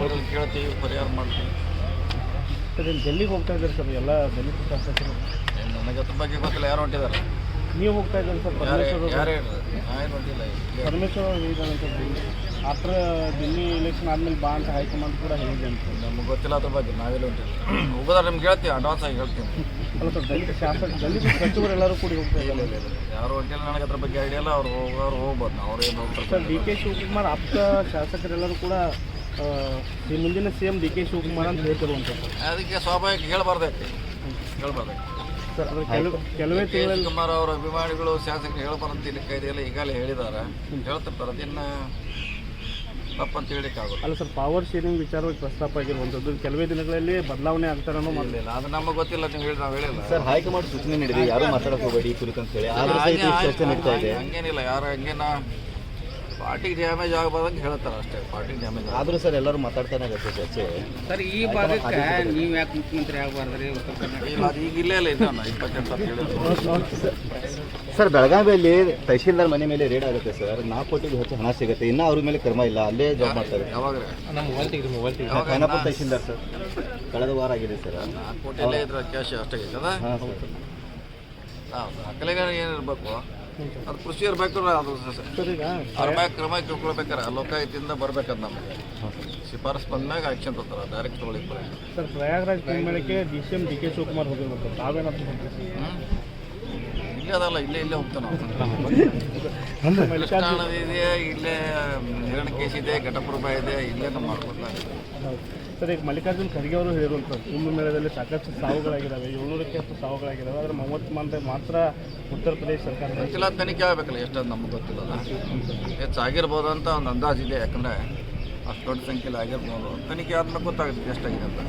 ಅವ್ರಲ್ಲಿ ಕೇಳ್ತೀವಿ ಪರಿಹಾರ ಮಾಡ್ತೀವಿ. ಸರ್ ಇಲ್ಲಿ ಡೆಲ್ಲಿಗೆ ಹೋಗ್ತಾ ಇದ್ದಾರೆ ಸರ್ ಎಲ್ಲ ಶಾಸಕರು. ಏನ್ ನನಗೆ ಅದ್ರ ಬಗ್ಗೆ ಗೊತ್ತಿಲ್ಲ ಯಾರು ಹೊಂಟಿದ್ದಾರೆ? ನೀವು ಹೋಗ್ತಾ ಇದ್ದಾರೆ ಸರ್ ಪರಮೇಶ್ವರ ಯಾರು ಹೇಳಿದ್ರು? ನಾನು ಹೊಂಟಿಲ್ಲ ಇಲ್ಲಿ. ಪರಮೇಶ್ವರ್ ಅವರು ಹೇಳಿದ್ದಾರೆ ಅಂತ ಡೆಲ್ಲಿ ಆಫ್ಟರ್ ದಿಲ್ಲಿ ಎಲೆಕ್ಷನ್ ಆದಮೇಲೆ ಬಾ ಅಂತ ಹೈಕಮಾಂಡ್ ಕೂಡ ಹೇಳಿದೆ ಅಂತ ನಮ್ಗೆ ಗೊತ್ತಿಲ್ಲ ಅದ್ರ ಬಗ್ಗೆ ನಾವೆಲ್ಲ ಹೊಂಟಿಲ್ಲ. ಹೋಗೋದಾದ್ರೆ ನಿಮ್ಗೆ ಹೇಳ್ತೀವಿ ಅಡ್ವಾನ್ಸ್ ಆಗಿ ಹೇಳ್ತೀನಿ. ಅಲ್ಲ ಸರ್ ದಲಿತ ಶಾಸಕ ದಲಿತ ಸಚಿವರು ಎಲ್ಲರೂ ಕೂಡಿ ಹೋಗ್ತಾ ಇದ್ದಾರೆ. ಯಾರು ಹೊಂಟಿಲ್ಲ ನನಗೆ ಅದ್ರ ಬಗ್ಗೆ ಐಡಿಯಲ್ಲ ಇಲ್ಲ ಅವ್ರು ಹೋಗೋರು ಹೋಗ್ಬೋದು ಅವ್ರು ಏನು ಸರ್ ಹೋಗ್ತಾರೆ. ಡಿ ಕೆ ಶಿವಕುಮಾರ್ ಆಪ್ತ ಶಾಸಕರೆಲ್ಲರೂ ಕೂಡ ಈ ಮುಂದಿನ C M D K Shivakumar ಅಂತ ಹೇಳ್ತಿರುವಂಥದ್ದು ಅದಕ್ಕೆ ಸ್ವಾಭಾವಿಕ ಹೇಳ್ಬಾರ್ದೈತಿ ಹೇಳಬಾರ್ದು. ಸರ್ ಅದು ಕೆಲವು ಕೆಲವೇ ಕೆ. ತಿಂಗಳಲ್ಲಿ ಶಿವಕುಮಾರ್ ಅವರ ಅಭಿಮಾನಿಗಳು ಶಾಸಕರು ಹೇಳಬಾರಂತ ಇಲ್ಲಿ ಈಗಲೇ ಈಗಾಗಲೇ ಹೇಳಿದ್ದಾರೆ. ಹೇಳ್ತಿರ್ತಾರೆ. ಅದನ್ನ ತಪ್ಪಂತ ಹೇಳಿಕ್ಕಾಗೋದು ಅಲ್ಲ ಸರ್ ಪವರ್ ಶೇರಿಂಗ್ ವಿಚಾರವಾಗಿ ಪ್ರಸ್ತಾಪ ಆಗಿರುವಂಥದ್ದು ಕೆಲವೇ ದಿನಗಳಲ್ಲಿ ಬದಲಾವಣೆ ಆಗ್ತಾರೆ ಅನ್ನೋ ಮಾತು ಇಲ್ಲ. ಅದು ನಮಗೆ ಗೊತ್ತಿಲ್ಲ. ನೀವು ಹೇಳಿ ನಾವು ಹೇಳಿಲ್ಲ. ಸರ್ ಹೈಕಮಾಂಡ್ ಸೂಚನೆ ನೀಡಿದೆ. ಯಾರು ಮಾತಾಡಕ್ ಹೋಗಬೇಡಿ ಈ ಕುರಿತು ಅಂತ ಹೇಳಿ ಆದ್ರೂ ಸಹಿತ ಈ ಚರ್ಚೆ ನಡೀತಾ ಇದೆ. ಹಂಗೇನಿಲ್ಲ. ಯಾರು ಹಂಗೇನ ಪಾರ್ಟಿಗೆ ಡ್ಯಾಮೇಜ್ ಆಗಬಾರ್ದಂಗೆ ಹೇಳ್ತಾರೆ ಅಷ್ಟೇ ಪಾರ್ಟಿಗೆ ಡ್ಯಾಮೇಜ್ ಆದರೂ ಸರ್ ಎಲ್ಲರೂ ಮಾತಾಡ್ತಾನೆ ಇರುತ್ತೆ ಚರ್ಚೆ. ಸರ್ ಈ ಭಾಗಕ್ಕೆ ನೀವು ಯಾಕೆ ಮುಖ್ಯಮಂತ್ರಿ ಆಗಬಾರ್ದ್ರಿ ಉತ್ತರ ಕರ್ನಾಟಕ? ಇಲ್ಲ ಅದು ಈಗ ಇಲ್ಲೇ ಇಲ್ಲ ಇದ್ದಾನ ಇಪ್ಪತ್ತೆಂಟು ಅಂತ ಹೇಳಿದ್ರು. ಸರ್ ಬೆಳಗಾವಿಯಲ್ಲಿ ತಹಶೀಲ್ದಾರ್ ಮನೆ ಮೇಲೆ ರೇಡ್ ಆಗುತ್ತೆ ಸರ್. ನಾಲ್ಕು ಕೋಟಿಗೂ ಹೆಚ್ಚು ಹಣ ಸಿಗುತ್ತೆ. ಇನ್ನೂ ಅವ್ರ ಮೇಲೆ ಕ್ರಮ ಇಲ್ಲ. ಅಲ್ಲೇ ಜಾಬ್ ಮಾಡ್ತಾರೆ. ಯಾವಾಗ? ಖಾನಾಪುರ ತಹಶೀಲ್ದಾರ್ ಸರ್. ಕಳೆದ ವಾರ ಆಗಿದೆ ಸರ್. ನಾಲ್ಕು ಕೋಟಿ ಎಲ್ಲೇ ಇದ್ರೆ ಕ್ಯಾಶ್ ಅಷ್ಟೇ ಹಾಂ ಸರ್. ಹಾಂ ದಾಖಲೆಗಳು ಏನಿರ್ಬೇಕು ಅದು ಕೃಷಿ ಇರಬೇಕು ಅದು ಅವ್ರ ಮ್ಯಾಗ ಕ್ರಮ ತಿಳ್ಕೊಳ್ಬೇಕಾರೆ ಲೋಕಾಯುತಿಯಿಂದ ಬರ್ಬೇಕದು ನಮಗೆ. ಶಿಫಾರಸ್ ಬಂದಾಗ ಆಕ್ಷನ್ ತಗೋತಾರೆ ಡೈರೆಕ್ಟ್ ಬರೋಲ್ಲ sir Prayagraj ಕುಂಭಮೇಳಕ್ಕೆ D C M D K Shivakumar ಹೋಗಿರ್ಬೇಕು. ತಾವೇನಾದ್ರು ಅದಲ್ಲ ಇಲ್ಲೇ ಇಲ್ಲೇ ಹೋಗ್ತಾನೆ ಕೃಷ್ಣ ನದಿ ಇದೆ ಇಲ್ಲೇ ಹಿರಣಕೇಶ್ ಇದೆ ಘಟಪ್ರಭ ಇದೆ ಇಲ್ಲೇ ನಮ್ಮ ಸರ್ ಈಗ ಮಲ್ಲಿಕಾರ್ಜುನ್ ಖರ್ಗೆ ಅವರು ಹೇಳಿರುವಂಥದ್ದು ಕುಂಭಮೇಳದಲ್ಲಿ ಸಾಕಷ್ಟು ಸಾವುಗಳಾಗಿದ್ದಾವೆ ಏಳ್ನೂರಕ್ಕೆ ಹತ್ತು ಸಾವುಗಳಾಗಿದ್ದಾವೆ ಆದರೆ ಮೂವತ್ತು ಮಂದಿ ಮಾತ್ರ ಉತ್ತರ ಪ್ರದೇಶ ಸರ್ಕಾರ ಗೊತ್ತಿಲ್ಲ ತನಿಖೆ ಆಗಬೇಕಲ್ಲ ಎಷ್ಟೊಂದು ನಮ್ಗೆ ಗೊತ್ತಿಲ್ಲ ಹೆಚ್ಚು ಆಗಿರ್ಬೋದು ಅಂತ ಒಂದು ಅಂದಾಜು ಇದೆ ಯಾಕಂದರೆ ಅಷ್ಟು ದೊಡ್ಡ ಸಂಖ್ಯೆಯಲ್ಲಿ ಆಗಿರ್ಬೋದು. ತನಿಖೆ ಆದ್ಮೇಲೆ ಗೊತ್ತಾಗುತ್ತೆ ಎಷ್ಟಾಗಿದೆ ಅಂತ.